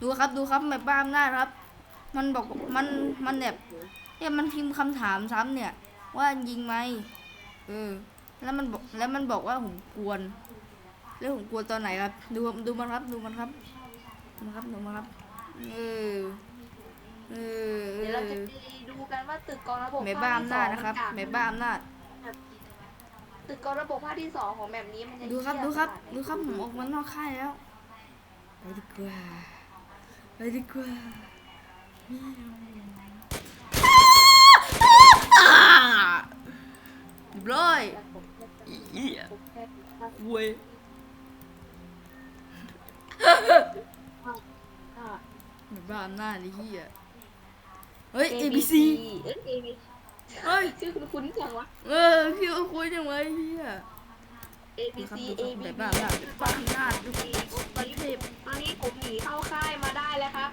ดูครับดูครับแบบบ้าอำนาจครับ มันบอกมันมันแบบเนี่ยมันพิมพ์คำถามซ้ำเนี่ย ว่ายิงไหมเออ แล้วมันบอกแล้วมันบอกว่าผมกวน แล้วผมกวนตอนไหนครับ ดูดูมันครับดูมันครับดูมันครับดูมันครับเออเออเอเดี๋ยวเราจะอไปดูกันว่าตึกกองระบบแม่บ้าอำนาจนะครับแม่บ้าอำนาจตึกกองระบบภาคที่สองของแบบนี้มันจะดูครับเหี้ยดูครับขนาดไหนดูครับผมออกมานอกค่ายแล้วไปดีกว่า ไปดีกว่าอ่าเรียบร้อยเหี้ยเว้ยอ่าเหมือนบ้าอำนาจไอ้เหี้ยเฮ้ย A ABC เอ้ย ABC เฮ้ย ชื่อคุณคุ้นจังวะ เออพี่ก็คุยจังเลยไอ้เหี้ย A B ดูครับ C ดู A ครับ B แบบบ้าอำนาจแบบบ้าอำนาจดูตอนนี้ตอนนี้ผมหนีเข้าค่ายมาได้แล้วครับ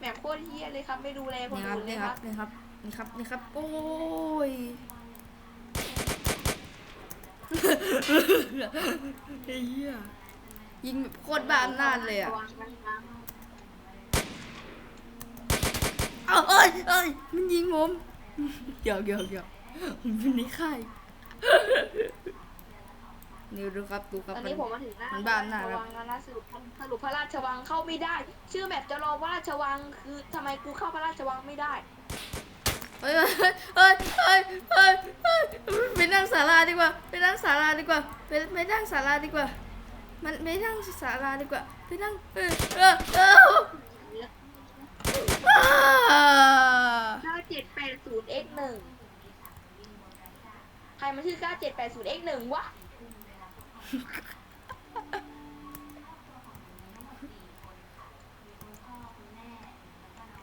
แบบโคตรเฮี้ยเลยครับ ไม่ดูแลคนนี่ครับอื่นเลนี่ยคครัรับบนี่ครับนี่ครับนี่ครับโอ้ยไอ้เหี้ยยิงแบบโคตรบ้าอำนาจเลยอะระวังนะครับเอาเอ้ยเอ้ยมันยิงผมเดี๋ยวเดี๋ยวเดี๋ยวผมอยู่ในค่าย นี่ดูครับดูครับตอนมันนี้ผมมาถึงหน้ามันบ้าอำนาจครับระวังนะนะสรุปสรุปพระราชวังเข้าไม่ได้ ชื่อแบบจะรอพระราชวังคือทำไมกูเข้าพระราชวังไม่ได้เฮ้ยเฮ้ยเฮ้ยเฮ้ยเฮ้ยเฮ้ยไปนั่งศาลาดีกว่าไปนั่งศาลาดีกว่าไปไปนั่งศาลาดีกว่า มันไปนั่งศาลาดีกว่าไปนั่งเออเออเอออ่า9780 x 1ใครมันชื่อ9780 x 1วะ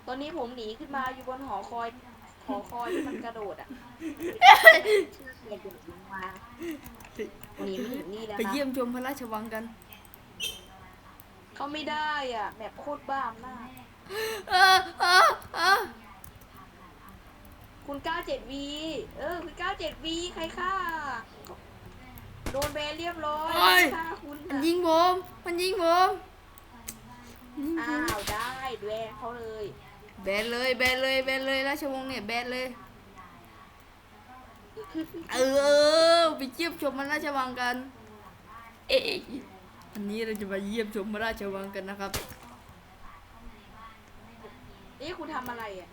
ตอนนี้ผมหนีขึ้นมาอยู่บนหอคอย หอคอยที่มันกระโดดอะเชือกเหยียดลงมาหนีมาถึงนี่แล้วไปนะเยี่ยมชมพระราชวังกันเขาไม่ได้อะแบบโคตรบ้าอำนาจเออเออเออคุณ 97V เออ คุณ 97V ใครฆ่าโดนแบน เรียบร้อยฆ่าคุณมันอะยิงผม มันยิงผมยิงผอ้ามวได้แบนเขาเลยแบนเลย แบนเลย แบนเลย ราชวงศ์เนี่ย แบนเลย เออ ไปเยี่ยมชมพระราชวังกัน เอ๊ะอันนี้เราจะมาเยี่ยมชมพระราชวังกันนะครับ นี่คุณทำอะไรอะ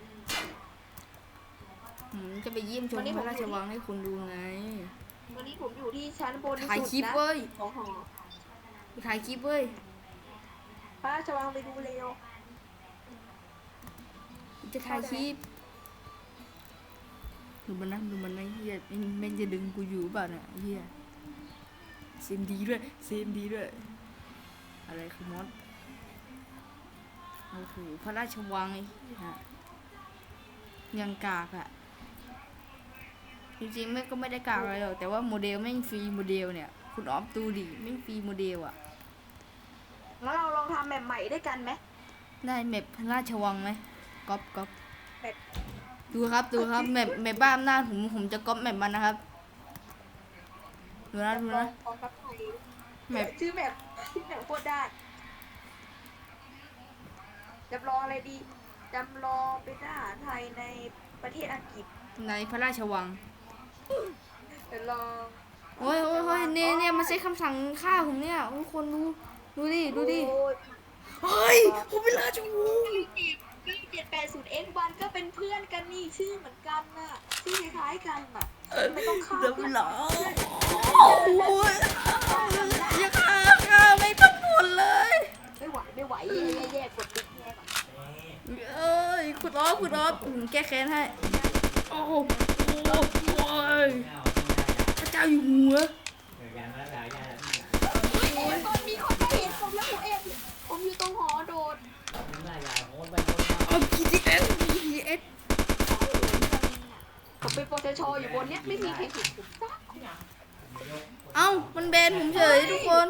ผมจะไปเยี่ยมชมวันนี้พผมระราชวังให้คุณดูไง วันนี้ผมอยู่ที่ชั้นบนถ่ายคลิสุดปนะเว้ย ของหอถ่ายคลิปเว้ยพระราชวังไปดูเร็วจะถ่ายคลิปดูมันนะดูมันนะเฮียแม่งแม่งจะดึงกูอยู่เปล่าเนี่ยเฮียเซมดีด้วยเซมดีด้วย อะไรคือมอสโอ้โหพระราชวังไอ้เหี้ยยังกากอะ จริงๆแม่งก็ไม่ได้กากอะไรหรอกแต่ว่าโมเดลแม่งฟรีโมเดลเนี่ย คุณออฟดูดิแม่งฟรีโมเดลอะงั้นเราลองทำแบบใหม่ด้วยกันไหมได้แมปพระราชวังไหมก๊อปก๊อปแบบดูครับดูครับแมปแมปบ้านอำนาจผมผมจะก๊อปแมปมันนะครับดูนะดูลอนะงกองทัพไทยแมป ชื่อแบบชื่อแบบโคตรได้จำลองอะไรดีจำลองเป็นทหารไทยในประเทศอังกฤษ ในพระราชวัง เดี๋ยวลองโอ้ยโอ้ยโอ้ยเนี่ยเนี่ยมันใช้คำสั่งฆ่าผมเนี่ยโอ้ยคนดูดูดิดูดิโอ้ยเฮ้ยผมเป็นราชวงศ์เจ็ดแปดศูนย์เอ็กวันก็เป็นเพื่อนกันนี่ชื่อเหมือนกันน่ะชื่อคล้ายๆกันน่ะไม่ต้องฆ่าเดี๋ยวเพื่อนเหรอโอ้ยอย่าฆ่าฆ่าไม่ต้องหมดเลย ไม่ไหวไม่ไหวแย่ๆๆกดติ๊กแย่ก่อนเอ้ยคุณออฟคุณออฟผมแก้แค้นให้โอ้โหโอ้โหพระเจ้าอยู่หัวโอ้ยตอนมีคนมาเห็นผมแล้วผมเองผมอยู่ตรงหอโดดเอา GTS GTS ผมเป็นปชชอยู่บนเนี้ยไม่มีใครเห็นผมสักอย่างเอ้า มันแบนผมเฉยทุกคน